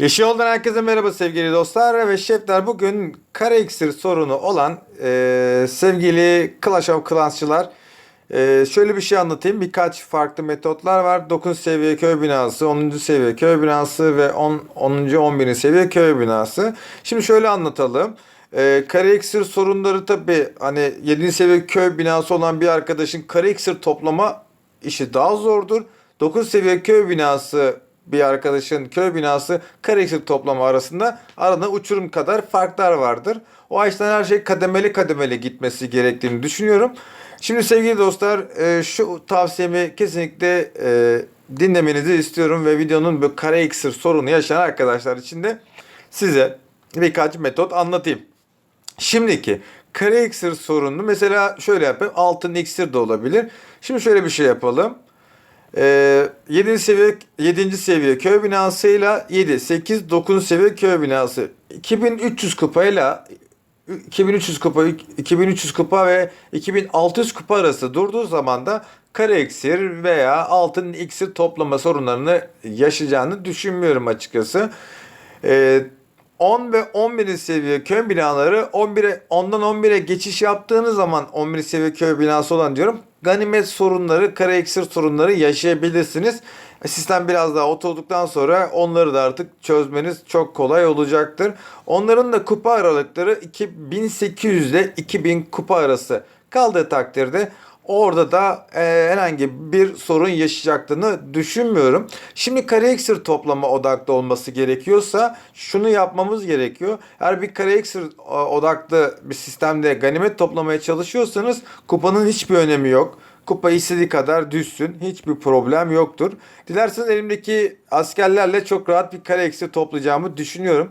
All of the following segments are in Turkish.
Yeşil Yoldan herkese merhaba sevgili dostlar ve şefler. Bugün kare iksir sorunu olan e, sevgili Clash of Clans'çılar e, şöyle bir şey anlatayım. Birkaç farklı metotlar var. 9 seviye köy binası, 10. seviye köy binası ve 10. 10. 11. seviye köy binası. Şimdi şöyle anlatalım. E, kare iksir sorunları tabi hani 7. seviye köy binası olan bir arkadaşın kare iksir toplama işi daha zordur. 9 seviye köy binası bir arkadaşın köy binası kare iksir toplama arasında arada uçurum kadar farklar vardır. O açıdan her şey kademeli kademeli gitmesi gerektiğini düşünüyorum. Şimdi sevgili dostlar e, şu tavsiyemi kesinlikle e, dinlemenizi istiyorum ve videonun bu kare iksir sorunu yaşayan arkadaşlar için de size birkaç metot anlatayım. Şimdiki kare iksir sorununu mesela şöyle yapayım. Altın iksir de olabilir. Şimdi şöyle bir şey yapalım. Ee, 7. seviye 7. seviye köy binasıyla 7 8 9 seviye köy binası 2300 kupayla 2300 kupa 2300 kupa ve 2600 kupa arası durduğu zaman da kare iksir veya altın iksir toplama sorunlarını yaşayacağını düşünmüyorum açıkçası. Ee, 10 ve 11. seviye köy binaları 11'e 10'dan 11'e geçiş yaptığınız zaman 11. seviye köy binası olan diyorum. Ganimet sorunları, kare iksir sorunları yaşayabilirsiniz. Sistem biraz daha oturduktan sonra onları da artık çözmeniz çok kolay olacaktır. Onların da kupa aralıkları 2800 ile 2000 kupa arası kaldığı takdirde Orada da e, herhangi bir sorun yaşayacaklarını düşünmüyorum. Şimdi kare iksir toplama odaklı olması gerekiyorsa şunu yapmamız gerekiyor. Eğer bir kare iksir e, odaklı bir sistemde ganimet toplamaya çalışıyorsanız kupanın hiçbir önemi yok. Kupa istediği kadar düşsün. Hiçbir problem yoktur. Dilerseniz elimdeki askerlerle çok rahat bir kare iksir toplayacağımı düşünüyorum.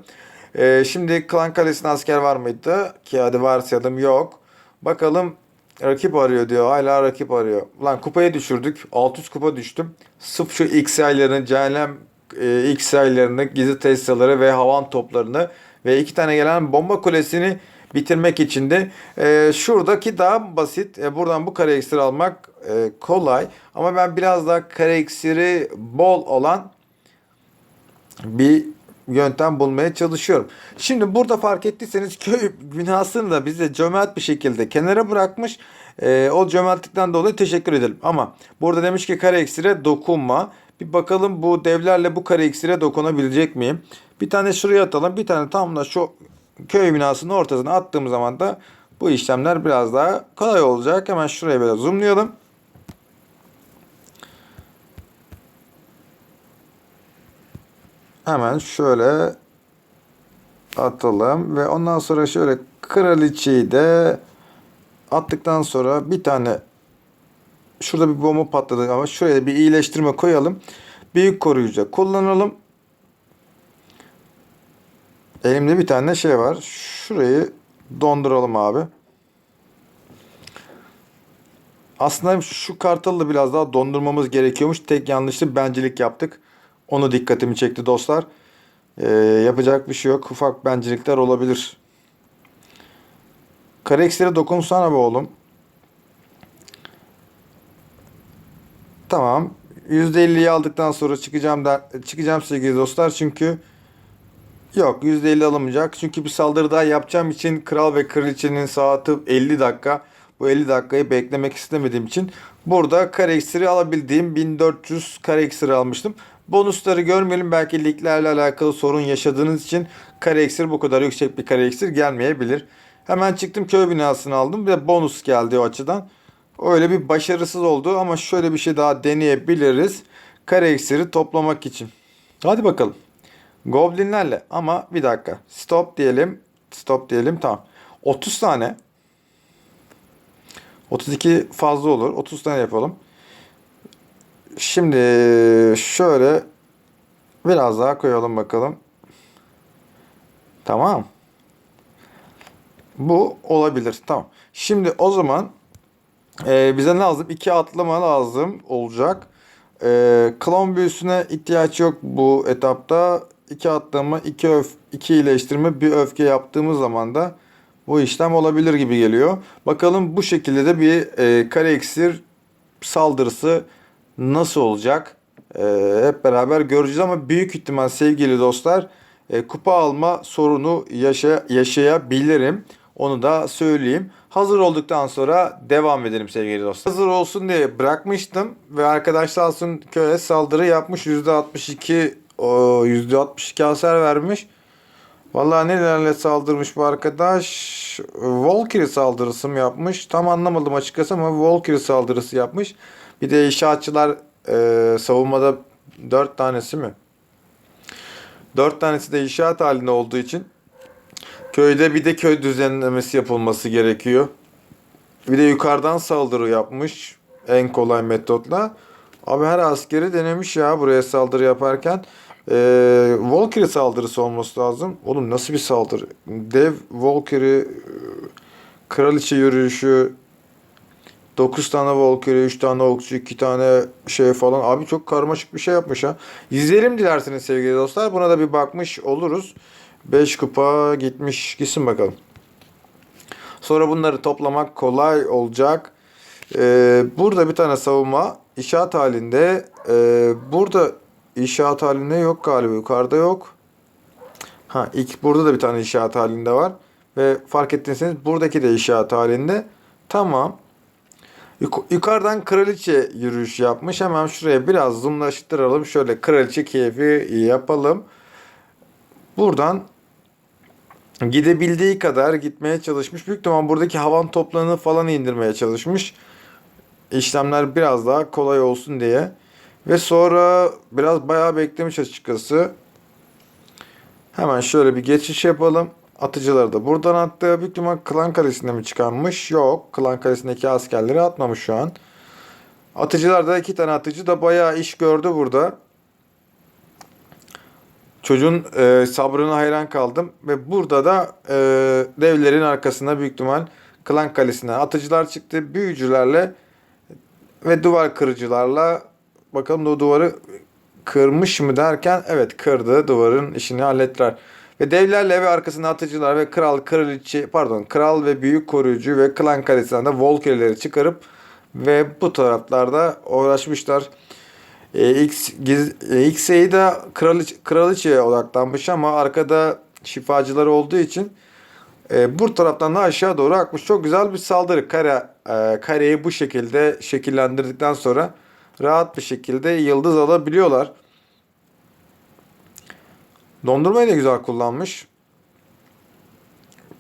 E, şimdi Klan Kalesi'nde asker var mıydı? Ki hadi varsayalım yok. Bakalım Rakip arıyor diyor. Hala rakip arıyor. Lan kupayı düşürdük. 600 kupa düştüm. Sırf şu X aylarını, cehennem e, X aylarını, gizli testaları ve havan toplarını ve iki tane gelen bomba kulesini bitirmek için de e, şuradaki daha basit. E, buradan bu kare iksiri almak e, kolay. Ama ben biraz daha kare iksiri bol olan bir yöntem bulmaya çalışıyorum. Şimdi burada fark ettiyseniz köy binasını da bize cömert bir şekilde kenara bırakmış. Ee, o cömertlikten dolayı teşekkür edelim. Ama burada demiş ki kare iksire dokunma. Bir bakalım bu devlerle bu kare iksire dokunabilecek miyim? Bir tane şuraya atalım. Bir tane tam da şu köy binasının ortasına attığım zaman da bu işlemler biraz daha kolay olacak. Hemen şuraya böyle zoomlayalım. Hemen şöyle atalım ve ondan sonra şöyle kraliçeyi de attıktan sonra bir tane şurada bir bomba patladı ama şuraya bir iyileştirme koyalım. Büyük koruyucu kullanalım. Elimde bir tane şey var. Şurayı donduralım abi. Aslında şu kartalı biraz daha dondurmamız gerekiyormuş. Tek yanlışlı bencilik yaptık. Onu dikkatimi çekti dostlar. Ee, yapacak bir şey yok. Ufak bencilikler olabilir. Kare eksilere dokunsana be oğlum. Tamam. %50'yi aldıktan sonra çıkacağım da çıkacağım sevgili dostlar çünkü yok %50 alamayacak. Çünkü bir saldırı daha yapacağım için kral ve kraliçenin saati 50 dakika. Bu 50 dakikayı beklemek istemediğim için burada kare iksiri alabildiğim 1400 kare iksiri almıştım. Bonusları görmeyelim. Belki liglerle alakalı sorun yaşadığınız için kare iksir bu kadar yüksek bir kare iksir gelmeyebilir. Hemen çıktım köy binasını aldım ve bonus geldi o açıdan. Öyle bir başarısız oldu ama şöyle bir şey daha deneyebiliriz. Kare iksiri toplamak için. Hadi bakalım. Goblinlerle ama bir dakika. Stop diyelim. Stop diyelim tamam. 30 tane. 32 fazla olur. 30 tane yapalım. Şimdi şöyle biraz daha koyalım bakalım. Tamam. Bu olabilir. Tamam. Şimdi o zaman e, bize ne lazım? İki atlama lazım olacak. E, klon büyüsüne ihtiyaç yok bu etapta. İki atlama, iki, öf, iki iyileştirme, bir öfke yaptığımız zaman da bu işlem olabilir gibi geliyor. Bakalım bu şekilde de bir e, kare iksir saldırısı nasıl olacak? Ee, hep beraber göreceğiz ama büyük ihtimal sevgili dostlar e, kupa alma sorunu yaşa yaşayabilirim. Onu da söyleyeyim. Hazır olduktan sonra devam edelim sevgili dostlar. Hazır olsun diye bırakmıştım ve arkadaşlar olsun köye saldırı yapmış. %62 o %62 hasar vermiş. Vallahi nelerle saldırmış bu arkadaş? Valkyrie saldırısı mı yapmış? Tam anlamadım açıkçası ama Valkyrie saldırısı yapmış. Bir de inşaatçılar e, savunmada 4 tanesi mi? 4 tanesi de inşaat halinde olduğu için köyde bir de köy düzenlemesi yapılması gerekiyor. Bir de yukarıdan saldırı yapmış en kolay metotla. Abi her askeri denemiş ya buraya saldırı yaparken. Ee, Valkyrie saldırısı olması lazım. Oğlum nasıl bir saldırı? Dev Valkyrie kraliçe yürüyüşü 9 tane Valkyrie, 3 tane okçu, 2 tane şey falan. Abi çok karmaşık bir şey yapmış ha. İzleyelim dilerseniz sevgili dostlar. Buna da bir bakmış oluruz. 5 kupa gitmiş. Gitsin bakalım. Sonra bunları toplamak kolay olacak. Ee, burada bir tane savunma inşaat halinde. Ee, burada inşaat halinde yok galiba. Yukarıda yok. Ha ilk burada da bir tane inşaat halinde var. Ve fark ettiyseniz buradaki de inşaat halinde. Tamam. Yuk- yukarıdan kraliçe yürüyüş yapmış. Hemen şuraya biraz zoomlaştıralım. Şöyle kraliçe keyfi yapalım. Buradan gidebildiği kadar gitmeye çalışmış. Büyük ihtimal buradaki havan toplarını falan indirmeye çalışmış. İşlemler biraz daha kolay olsun diye. Ve sonra biraz bayağı beklemiş açıkçası. Hemen şöyle bir geçiş yapalım. Atıcıları da buradan attı. Büyük ihtimal klan kalesinde mi çıkarmış? Yok. Klan kalesindeki askerleri atmamış şu an. Atıcılar da iki tane atıcı da bayağı iş gördü burada. Çocuğun e, sabrına hayran kaldım. Ve burada da e, devlerin arkasında büyük ihtimal klan kalesine atıcılar çıktı. Büyücülerle ve duvar kırıcılarla bakalım o duvarı kırmış mı derken evet kırdı duvarın işini hallettiler. Ve devlerle ve arkasında atıcılar ve kral, kraliçe, pardon kral ve büyük koruyucu ve klan kalesinden de Volker'leri çıkarıp ve bu taraflarda uğraşmışlar. E, X, giz, e, X'e de kraliçe, kraliçeye odaklanmış ama arkada şifacıları olduğu için e, bu taraftan da aşağı doğru akmış. Çok güzel bir saldırı. Kare, e, kareyi bu şekilde şekillendirdikten sonra rahat bir şekilde yıldız alabiliyorlar. Dondurmayı da güzel kullanmış.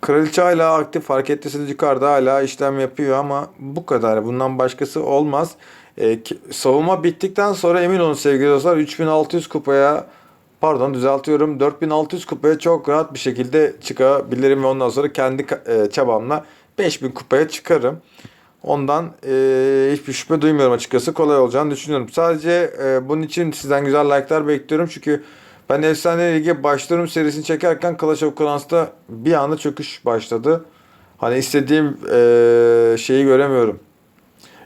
Kraliçe hala aktif fark ettiyseniz yukarıda hala işlem yapıyor ama bu kadar. Bundan başkası olmaz. Ki- savunma bittikten sonra emin olun sevgili dostlar 3600 kupaya pardon düzeltiyorum 4600 kupaya çok rahat bir şekilde çıkabilirim ve ondan sonra kendi e, çabamla 5000 kupaya çıkarım. Ondan e, hiçbir şüphe duymuyorum açıkçası. Kolay olacağını düşünüyorum. Sadece e, bunun için sizden güzel like'lar bekliyorum. Çünkü ben Efsane Lig'e başlarım serisini çekerken Clash of Clans'ta bir anda çöküş başladı. Hani istediğim e, şeyi göremiyorum.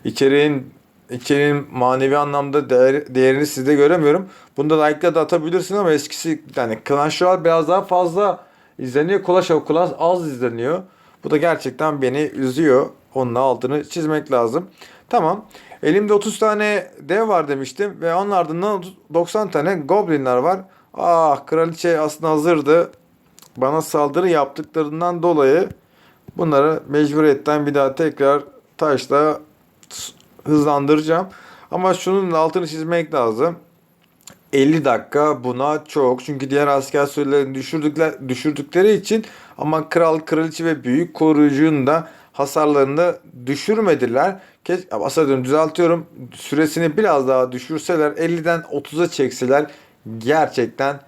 İçeriğin içeriğin manevi anlamda değer, değerini sizde göremiyorum. Bunda like'la da atabilirsin ama eskisi yani Clash Royale biraz daha fazla izleniyor. Clash of Clans az izleniyor. Bu da gerçekten beni üzüyor. Onun altını çizmek lazım. Tamam. Elimde 30 tane dev var demiştim ve onun ardından 90 tane goblinler var. Ah kraliçe aslında hazırdı. Bana saldırı yaptıklarından dolayı bunları mecburiyetten bir daha tekrar taşla hızlandıracağım. Ama şunun altını çizmek lazım. 50 dakika buna çok. Çünkü diğer asker sürelerini düşürdükler, düşürdükleri için ama kral, kraliçe ve büyük koruyucunun da hasarlarını düşürmediler. Keş, aslında düzeltiyorum. Süresini biraz daha düşürseler 50'den 30'a çekseler gerçekten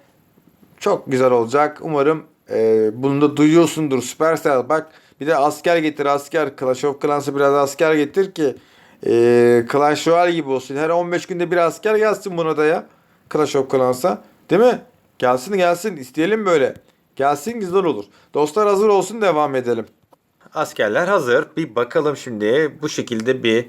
çok güzel olacak. Umarım e, bunu da duyuyorsundur. Supercell bak bir de asker getir asker. Clash of Clans'a biraz asker getir ki e, Clash Royale gibi olsun. Her 15 günde bir asker gelsin buna da ya. Clash of Clans'a. Değil mi? Gelsin gelsin. İsteyelim böyle. Gelsin güzel olur. Dostlar hazır olsun devam edelim. Askerler hazır. Bir bakalım şimdi. Bu şekilde bir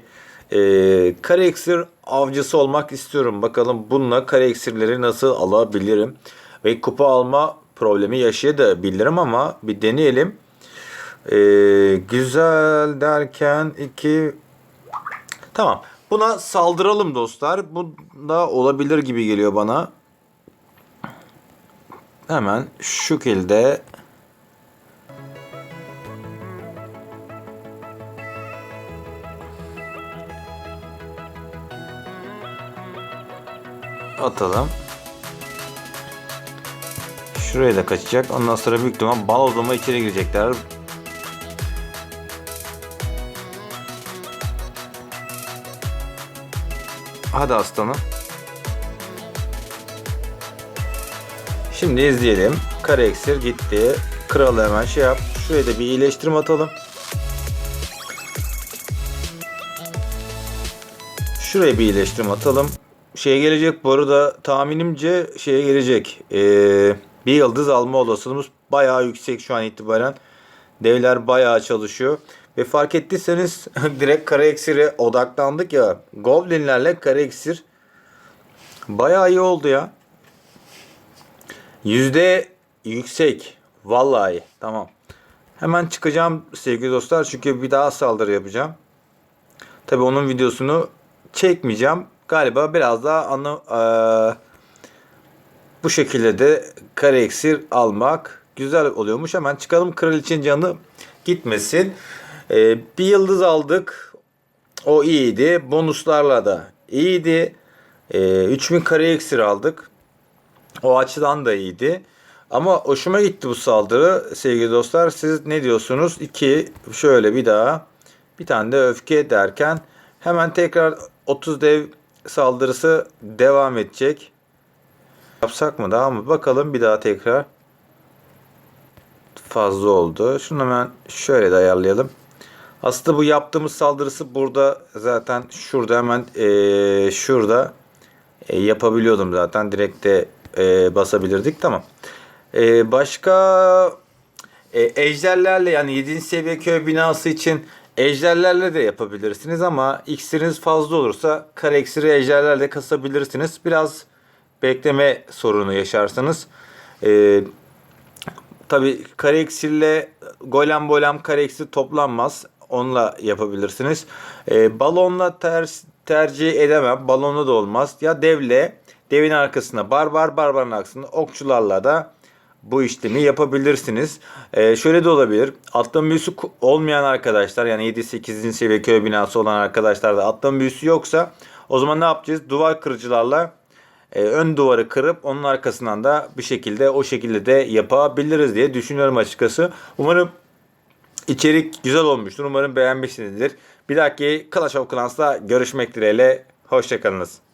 e, kare iksir avcısı olmak istiyorum. Bakalım bununla kare iksirleri nasıl alabilirim. Ve kupa alma problemi yaşayabilirim ama bir deneyelim. E, güzel derken iki Tamam. Buna saldıralım dostlar. Bu da olabilir gibi geliyor bana. Hemen şu şekilde atalım. Şuraya da kaçacak. Ondan sonra büyük ihtimal balozlama içeri girecekler. Hadi aslanım. Şimdi izleyelim. Kare eksir gitti. Kralı hemen şey yap. Şuraya da bir iyileştirme atalım. Şuraya bir iyileştirme atalım. Şeye gelecek bu arada tahminimce şeye gelecek. Ee, bir yıldız alma olasılığımız bayağı yüksek şu an itibaren. Devler bayağı çalışıyor. Ve fark ettiyseniz direkt kare eksire odaklandık ya. Goblinlerle kare eksir bayağı iyi oldu ya. Yüzde yüksek. Vallahi tamam. Hemen çıkacağım sevgili dostlar çünkü bir daha saldırı yapacağım. Tabi onun videosunu çekmeyeceğim. Galiba biraz daha anla, eee, bu şekilde de kare eksir almak güzel oluyormuş. Hemen çıkalım kraliçenin canı gitmesin. Eee, bir yıldız aldık. O iyiydi. Bonuslarla da iyiydi. Eee 3000 kare eksir aldık. O açıdan da iyiydi. Ama hoşuma gitti bu saldırı sevgili dostlar. Siz ne diyorsunuz? 2 şöyle bir daha bir tane de öfke derken hemen tekrar 30 dev saldırısı devam edecek. Yapsak mı daha mı? Bakalım bir daha tekrar. Fazla oldu. Şunu hemen şöyle de ayarlayalım. Aslında bu yaptığımız saldırısı burada zaten şurada hemen eee, şurada e, yapabiliyordum zaten. Direkt de e, basabilirdik. Tamam. E, başka e, ejderlerle yani 7. seviye köy binası için ejderlerle de yapabilirsiniz ama iksiriniz fazla olursa kare iksiri ejderlerle kasabilirsiniz. Biraz bekleme sorunu yaşarsınız. E, Tabi kare iksirle golem bolem kare iksir toplanmaz. Onunla yapabilirsiniz. Ee, balonla ters, tercih edemem. Balonla da olmaz. Ya devle devin arkasına barbar barbarın arkasına okçularla da bu işlemi yapabilirsiniz. Ee, şöyle de olabilir. Atlama büyüsü olmayan arkadaşlar yani 7-8. seviye köy binası olan arkadaşlar da atlama büyüsü yoksa o zaman ne yapacağız? Duvar kırıcılarla e, ön duvarı kırıp onun arkasından da bir şekilde o şekilde de yapabiliriz diye düşünüyorum açıkçası. Umarım içerik güzel olmuştur. Umarım beğenmişsinizdir. Bir dahaki Clash of Clans'ta görüşmek dileğiyle. Hoşçakalınız.